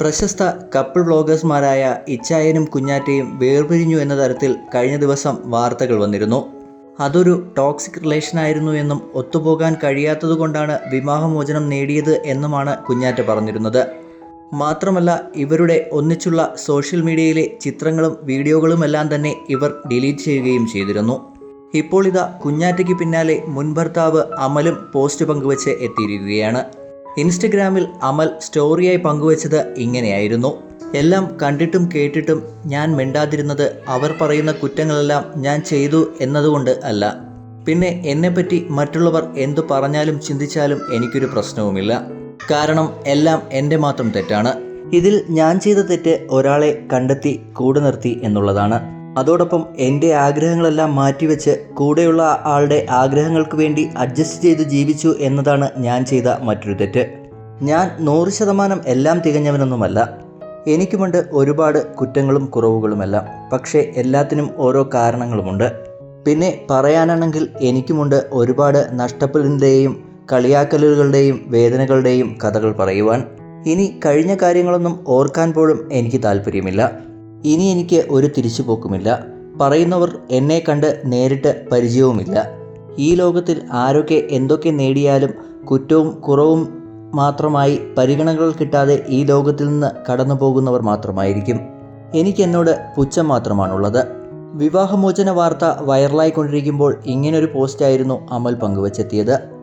പ്രശസ്ത കപ്പിൾ വ്ളോഗേഴ്സ്മാരായ ഇച്ചായനും കുഞ്ഞാറ്റയും വേർപിരിഞ്ഞു എന്ന തരത്തിൽ കഴിഞ്ഞ ദിവസം വാർത്തകൾ വന്നിരുന്നു. അതൊരു ടോക്സിക് റിലേഷൻ ആയിരുന്നു എന്നും ഒത്തുപോകാൻ കഴിയാത്തതുകൊണ്ടാണ് വിവാഹമോചനം നേടിയത് എന്നുമാണ് കുഞ്ഞാറ്റ പറഞ്ഞിരുന്നത്. മാത്രമല്ല ഇവരുടെ ഒന്നിച്ചുള്ള സോഷ്യൽ മീഡിയയിലെ ചിത്രങ്ങളും വീഡിയോകളുമെല്ലാം തന്നെ ഇവർ ഡിലീറ്റ് ചെയ്യുകയും ചെയ്തിരുന്നു. ഇപ്പോൾ ഇതാ കുഞ്ഞാറ്റയ്ക്ക് പിന്നാലെ മുൻ ഭർത്താവ് അമലും പോസ്റ്റ് പങ്കുവച്ച് എത്തിയിരിക്കുകയാണ്. ഇൻസ്റ്റഗ്രാമിൽ അമൽ സ്റ്റോറിയായി പങ്കുവച്ചത് ഇങ്ങനെയായിരുന്നു. എല്ലാം കണ്ടിട്ടും കേട്ടിട്ടും ഞാൻ മിണ്ടാതിരുന്നത് അവർ പറയുന്ന കുറ്റങ്ങളെല്ലാം ഞാൻ ചെയ്തു എന്നതുകൊണ്ട് അല്ല. പിന്നെ എന്നെപ്പറ്റി മറ്റുള്ളവർ എന്തു പറഞ്ഞാലും ചിന്തിച്ചാലും എനിക്കൊരു പ്രശ്നവുമില്ല. കാരണം എല്ലാം എന്റെ മാത്രം തെറ്റാണ്. ഇതിൽ ഞാൻ ചെയ്ത തെറ്റ് ഒരാളെ കണ്ടെത്തി കൂടെ നിർത്തി എന്നുള്ളതാണ്. അതോടൊപ്പം എന്റെ ആഗ്രഹങ്ങളെല്ലാം മാറ്റിവെച്ച് കൂടെയുള്ള ആളുടെ ആഗ്രഹങ്ങൾക്ക് വേണ്ടി അഡ്ജസ്റ്റ് ചെയ്ത് ജീവിച്ചു എന്നതാണ് ഞാൻ ചെയ്ത മറ്റൊരു തെറ്റ്. ഞാൻ നൂറ് ശതമാനം എല്ലാം തികഞ്ഞവനൊന്നുമല്ല. എനിക്കുമുണ്ട് ഒരുപാട് കുറ്റങ്ങളും കുറവുകളുമെല്ലാം. പക്ഷേ എല്ലാത്തിനും ഓരോ കാരണങ്ങളുമുണ്ട്. പിന്നെ പറയാനാണെങ്കിൽ എനിക്കുമുണ്ട് ഒരുപാട് നഷ്ടപ്പെടലിന്റെയും കളിയാക്കലുകളുടെയും വേദനകളുടെയും കഥകൾ പറയുവാൻ. ഇനി കഴിഞ്ഞ കാര്യങ്ങളൊന്നും ഓർക്കാൻ പോലും എനിക്ക് താല്പര്യമില്ല. ഇനി എനിക്ക് ഒരു തിരിച്ചുപോക്കുമില്ല. പറയുന്നവർ എന്നെ കണ്ട് നേരിട്ട് പരിചയവുമില്ല. ഈ ലോകത്തിൽ ആരൊക്കെ എന്തൊക്കെ നേടിയാലും കുറ്റവും കുറവും മാത്രമായി പരിഗണനകൾ കിട്ടാതെ ഈ ലോകത്തിൽ നിന്ന് കടന്നു പോകുന്നവർ മാത്രമായിരിക്കും. എനിക്കെന്നോട് പുച്ഛം മാത്രമാണുള്ളത്. വിവാഹമോചന വാർത്ത വൈറലായിക്കൊണ്ടിരിക്കുമ്പോൾ ഇങ്ങനൊരു പോസ്റ്റായിരുന്നു അമൽ പങ്കുവച്ചെത്തിയത്.